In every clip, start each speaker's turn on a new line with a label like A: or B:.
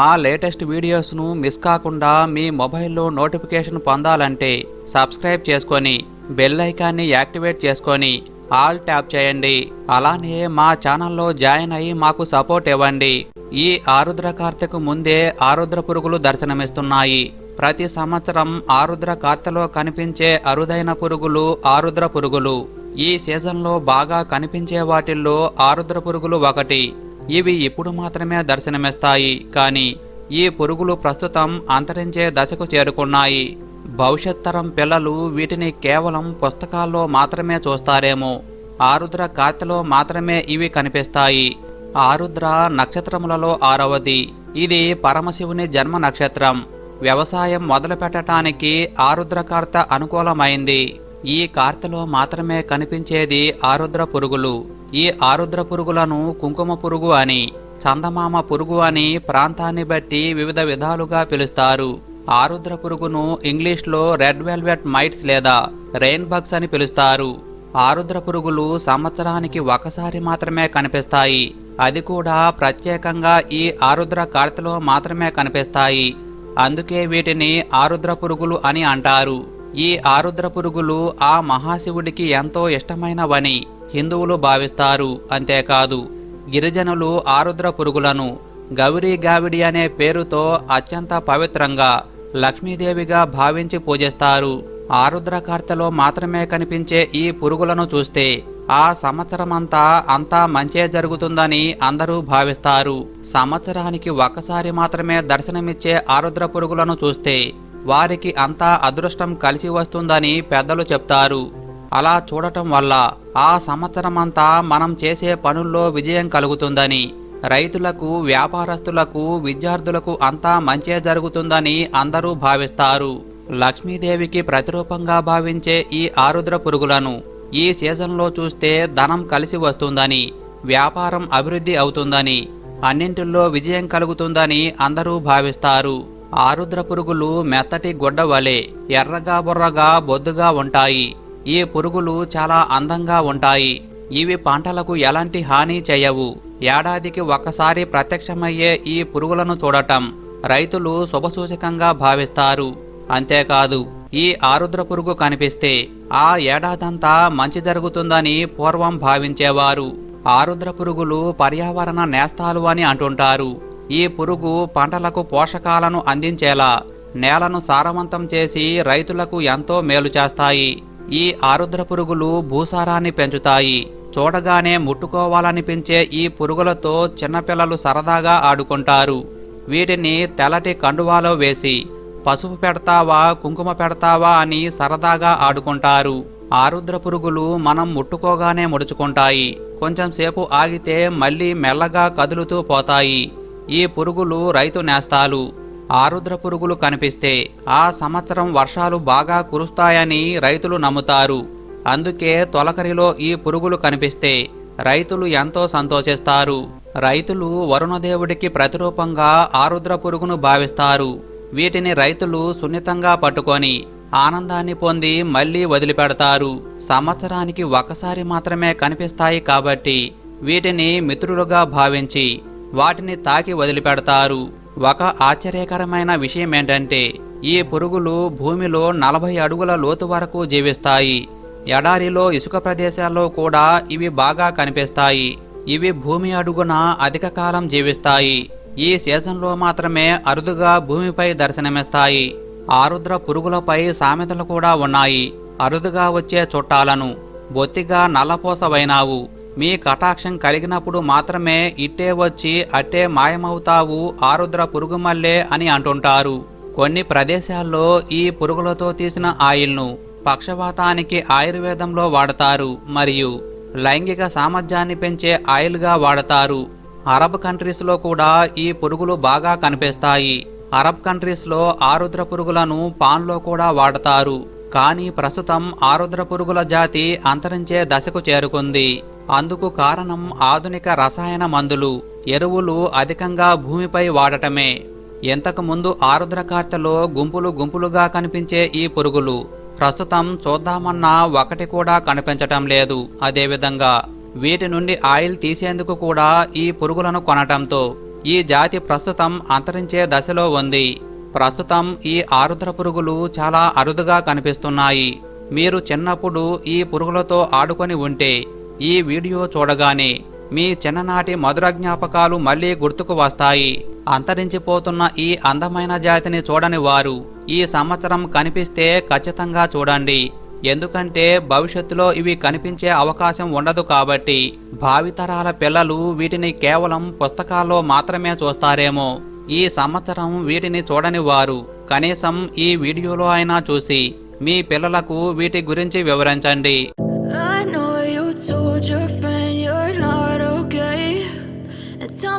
A: మా latest వీడియోస్ను miss కాకుండా మీ మొబైల్లో నోటిఫికేషన్ పొందాలంటే సబ్స్క్రైబ్ చేసుకొని బెల్ ఐకాన్ని యాక్టివేట్ చేసుకొని ఆల్ ట్యాప్ చేయండి. అలానే మా ఛానల్లో జాయిన్ అయ్యి మాకు సపోర్ట్ ఇవ్వండి. ఈ ఆరుద్ర కార్తెకు ముందే ఆరుద్ర పురుగులు దర్శనమిస్తున్నాయి. ప్రతి సంవత్సరం ఆరుద్ర కార్తెలో కనిపించే అరుదైన పురుగులు ఆరుద్ర పురుగులు. ఈ సీజన్లో బాగా కనిపించే వాటిల్లో ఆరుద్ర పురుగులు ఒకటి. ఇవి ఇప్పుడు మాత్రమే దర్శనమిస్తాయి కానీ ఈ పురుగులు ప్రస్తుతం అంతరించే దశకు చేరుకున్నాయి. భవిష్యత్ తరం పిల్లలు వీటిని కేవలం పుస్తకాల్లో మాత్రమే చూస్తారేమో. ఆరుద్ర కార్తెలో మాత్రమే ఇవి కనిపిస్తాయి. ఆరుద్ర నక్షత్రములలో ఆరవది. ఇది పరమశివుని జన్మ నక్షత్రం. వ్యవసాయం మొదలుపెట్టడానికి ఆరుద్ర కార్త అనుకూలమైంది. ఈ కార్తెలో మాత్రమే కనిపించేది ఆరుద్ర పురుగులు. ఈ ఆరుద్ర పురుగులను కుంకుమ పురుగు అని చందమామ పురుగు అని ప్రాంతాన్ని బట్టి వివిధ విధాలుగా పిలుస్తారు. ఆరుద్ర పురుగును ఇంగ్లీష్లో రెడ్ వెల్వెట్ మైట్స్ లేదా రెయిన్ బగ్స్ అని పిలుస్తారు. ఆరుద్ర పురుగులు సంవత్సరానికి ఒకసారి మాత్రమే కనిపిస్తాయి. అది కూడా ప్రత్యేకంగా ఈ ఆరుద్ర కార్తెలో మాత్రమే కనిపిస్తాయి. అందుకే వీటిని ఆరుద్ర పురుగులు అని అంటారు. ఈ ఆరుద్ర పురుగులు ఆ మహాశివుడికి ఎంతో ఇష్టమైనవని హిందువులు భావిస్తారు. అంతేకాదు గిరిజనులు ఆరుద్ర పురుగులను గౌరీ గావిడి అనే పేరుతో అత్యంత పవిత్రంగా లక్ష్మీదేవిగా భావించి పూజిస్తారు. ఆరుద్రకార్తెలో మాత్రమే కనిపించే ఈ పురుగులను చూస్తే ఆ సంవత్సరమంతా అంతా మంచే జరుగుతుందని అందరూ భావిస్తారు. సంవత్సరానికి ఒక్కసారి మాత్రమే దర్శనమిచ్చే ఆరుద్ర పురుగులను చూస్తే వారికి అంతా అదృష్టం కలిసి వస్తుందని పెద్దలు చెప్తారు. అలా చూడటం వల్ల ఆ సంవత్సరమంతా మనం చేసే పనుల్లో విజయం కలుగుతుందని రైతులకు వ్యాపారస్తులకు విద్యార్థులకు అంతా మంచే జరుగుతుందని అందరూ భావిస్తారు. లక్ష్మీదేవికి ప్రతిరూపంగా భావించే ఈ ఆరుద్ర పురుగులను ఈ సీజన్లో చూస్తే ధనం కలిసి వస్తుందని వ్యాపారం అభివృద్ధి అవుతుందని అన్నింటిల్లో విజయం కలుగుతుందని అందరూ భావిస్తారు. ఆరుద్ర పురుగులు మెత్తటి గుడ్డ వలె ఎర్రగా బుర్రగా బొద్దుగా ఉంటాయి. ఈ పురుగులు చాలా అందంగా ఉంటాయి. ఇవి పంటలకు ఎలాంటి హాని చేయవు. ఏడాదికి ఒక్కసారి ప్రత్యక్షమయ్యే ఈ పురుగులను చూడటం రైతులు శుభసూచకంగా భావిస్తారు. అంతేకాదు ఈ ఆరుద్ర పురుగు కనిపిస్తే ఆ ఏడాదంతా మంచి జరుగుతుందని పూర్వం భావించేవారు. ఆరుద్ర పురుగులు పర్యావరణ నేస్తాలు అని అంటుంటారు. ఈ పురుగు పంటలకు పోషకాలను అందించేలా నేలను సారవంతం చేసి రైతులకు ఎంతో మేలు చేస్తాయి. ఈ ఆరుద్ర పురుగులు భూసారాన్ని పెంచుతాయి. చూడగానే ముట్టుకోవాలనిపించే ఈ పురుగులతో చిన్నపిల్లలు సరదాగా ఆడుకుంటారు. వీటిని తెల్లటి కండువాలో వేసి పసుపు పెడతావా కుంకుమ పెడతావా అని సరదాగా ఆడుకుంటారు. ఆరుద్ర పురుగులు మనం ముట్టుకోగానే ముడుచుకుంటాయి. కొంచెం సేపు ఆగితే మళ్ళీ మెల్లగా కదులుతూ పోతాయి. ఈ పురుగులు రైతు నేస్తాలు. ఆరుద్ర పురుగులు కనిపిస్తే ఆ సంవత్సరం వర్షాలు బాగా కురుస్తాయని రైతులు నమ్ముతారు. అందుకే తొలకరిలో ఈ పురుగులు కనిపిస్తే రైతులు ఎంతో సంతోషిస్తారు. రైతులు వరుణదేవుడికి ప్రతిరూపంగా ఆరుద్ర పురుగును భావిస్తారు. వీటిని రైతులు సున్నితంగా పట్టుకొని ఆనందాన్ని పొంది మళ్ళీ వదిలిపెడతారు. సంవత్సరానికి ఒకసారి మాత్రమే కనిపిస్తాయి కాబట్టి వీటిని మిత్రులుగా భావించి వాటిని తాకి వదిలిపెడతారు. ఒక ఆశ్చర్యకరమైన విషయం ఏంటంటే ఈ పురుగులు భూమిలో నలభై అడుగుల లోతు వరకు జీవిస్తాయి. ఎడారిలో ఇసుక ప్రదేశాల్లో కూడా ఇవి బాగా కనిపిస్తాయి. ఇవి భూమి అడుగున అధిక కాలం జీవిస్తాయి. ఈ సీజన్లో మాత్రమే అరుదుగా భూమిపై దర్శనమిస్తాయి. ఆరుద్ర పురుగులపై సామెతలు కూడా ఉన్నాయి. అరుదుగా వచ్చే చుట్టాలను బొత్తిగా నల్లపోసవైనావు మీ కటాక్షం కలిగినప్పుడు మాత్రమే ఇట్టే వచ్చి అట్టే మాయమవుతావు ఆరుద్ర పురుగుమల్లే అని అంటుంటారు. కొన్ని ప్రదేశాల్లో ఈ పురుగులతో తీసిన ఆయిల్ను పక్షవాతానికి ఆయుర్వేదంలో వాడతారు మరియు లైంగిక సామర్థ్యాన్ని పెంచే ఆయిల్గా వాడతారు. అరబ్ కంట్రీస్లో కూడా ఈ పురుగులు బాగా కనిపిస్తాయి. అరబ్ కంట్రీస్లో ఆరుద్ర పురుగులను పాన్లో కూడా వాడతారు. కానీ ప్రస్తుతం ఆరుద్ర పురుగుల జాతి అంతరించే దశకు చేరుకుంది. అందుకు కారణం ఆధునిక రసాయన మందులు. ఎరువులు అధికంగా భూమిపై వాడటమే. ఎంతకుముందు ఆరుద్రకార్తెలో ఆరుద్ర గుంపులు గుంపులుగా కనిపించే ఈ పురుగులు. ప్రస్తుతం చూద్దామన్నా ఒకటి కూడా కనిపించటం లేదు. అదేవిధంగా వీటి నుండి ఆయిల్ తీసేందుకు కూడా ఈ పురుగులను కొనటంతో ఈ జాతి ప్రస్తుతం అంతరించే దశలో ఉంది. ప్రస్తుతం ఈ ఆరుద్ర పురుగులు చాలా అరుదుగా కనిపిస్తున్నాయి. మీరు చిన్నప్పుడు ఈ పురుగులతో ఆడుకొని ఉంటే ఈ వీడియో చూడగానే మీ చిన్ననాటి మధుర జ్ఞాపకాలు మళ్ళీ గుర్తుకు వస్తాయి. అంతరించిపోతున్న ఈ అందమైన జాతిని చూడని వారు ఈ సంవత్సరం కనిపిస్తే ఖచ్చితంగా చూడండి. ఎందుకంటే భవిష్యత్తులో ఇవి కనిపించే అవకాశం ఉండదు కాబట్టి భావితరాల పిల్లలు వీటిని కేవలం పుస్తకాల్లో మాత్రమే చూస్తారేమో. ఈ సంవత్సరం వీటిని చూడని వారు కనీసం ఈ వీడియోలో అయినా చూసి మీ పిల్లలకు వీటి గురించి వివరించండి.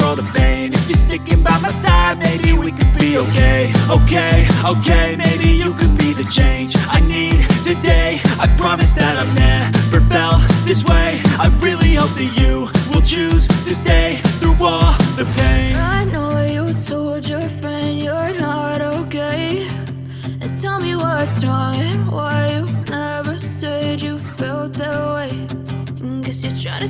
B: control the pain. If you're sticking by my side maybe we could be okay. Okay, okay, maybe you could be the change I need today. I promise that I've never felt this way. I really hope that you will choose